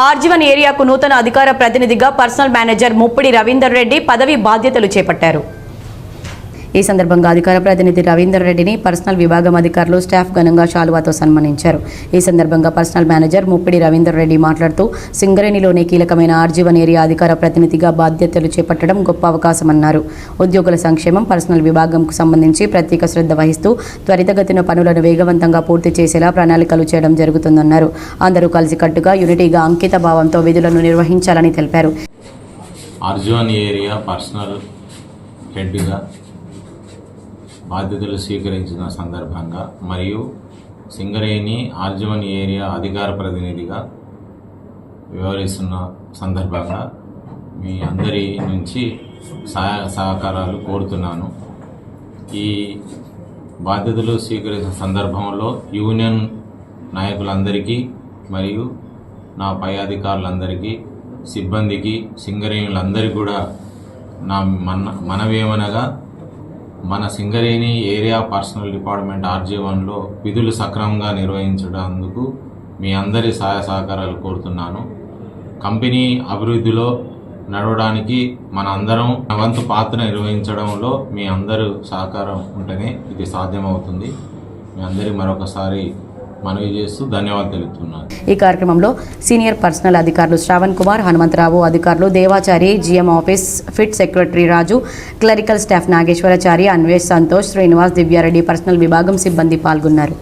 RG one ఏరియాకు నూతన అధికార ప్రతినిధిగా పర్సనల్ మేనేజర్ ముప్పిడి రవీందర్ రెడ్డి పదవి బాధ్యతలు చేపట్టారు. ఈ సందర్భంగా అధికార ప్రతినిధి రవీందర్ రెడ్డిని పర్సనల్ విభాగం అధికారులు స్టాఫ్ ఘనంగా శాలువాతో సన్మానించారు. ఈ సందర్భంగా పర్సనల్ మేనేజర్ ముప్పిడి రవీందర్ రెడ్డి మాట్లాడుతూ సింగరేణిలోని కీలకమైన ఆర్జీవన్ ఏరియా అధికార ప్రతినిధిగా బాధ్యతలు చేపట్టడం గొప్ప అవకాశమన్నారు. ఉద్యోగుల సంక్షేమం పర్సనల్ విభాగంకు సంబంధించి ప్రత్యేక శ్రద్ధ వహిస్తూ త్వరితగతిన పనులను వేగవంతంగా పూర్తి చేసేలా ప్రణాళికలు చేయడం జరుగుతుందన్నారు. అందరూ కలిసికట్టుగా యూనిటీగా అంకిత భావంతో విధులను నిర్వహించాలని తెలిపారు. అర్జున్ ఏరియా పర్సనల్ హెడ్గా బాధ్యతలు స్వీకరించిన సందర్భంగా మరియు సింగరేణి ఆర్జవన్ ఏరియా అధికార ప్రతినిధిగా వ్యవహరిస్తున్న సందర్భంగా మీ అందరి నుంచి సహాయ సహకారాలు కోరుతున్నాను. ఈ బాధ్యతలు స్వీకరించిన సందర్భంలో యూనియన్ నాయకులందరికీ మరియు నా పై అధికారులందరికీ సిబ్బందికి సింగరేణులందరికీ కూడా నా మన మనవేమనగా మన Singareni area personnel department RG వన్లో విధులు సక్రమంగా నిర్వహించడానికి మీ అందరి సహాయ సహకారాలు కోరుతున్నాను. కంపెనీ అభివృద్ధిలో నడవడానికి మన అందరం మన వంతు పాత్ర నిర్వహించడంలో మీ అందరూ సహకారం ఉంటేనే ఇది సాధ్యమవుతుంది. మీ అందరి మరొకసారి మనవి చేస్తూ ధన్యవాదాలు తెలుపుతున్నాను ఈ కార్యక్రమంలో సీనియర్ పర్సనల్ అధికారులు శ్రావణ్ కుమార్ హనుమంతరావు అధికారులు Devachari GM office fit secretary Raju clerical staff Nageswarachari Anvesh Santosh Srinivas Divyareddy personnel విభాగం సిబ్బంది పాల్గొన్నారు.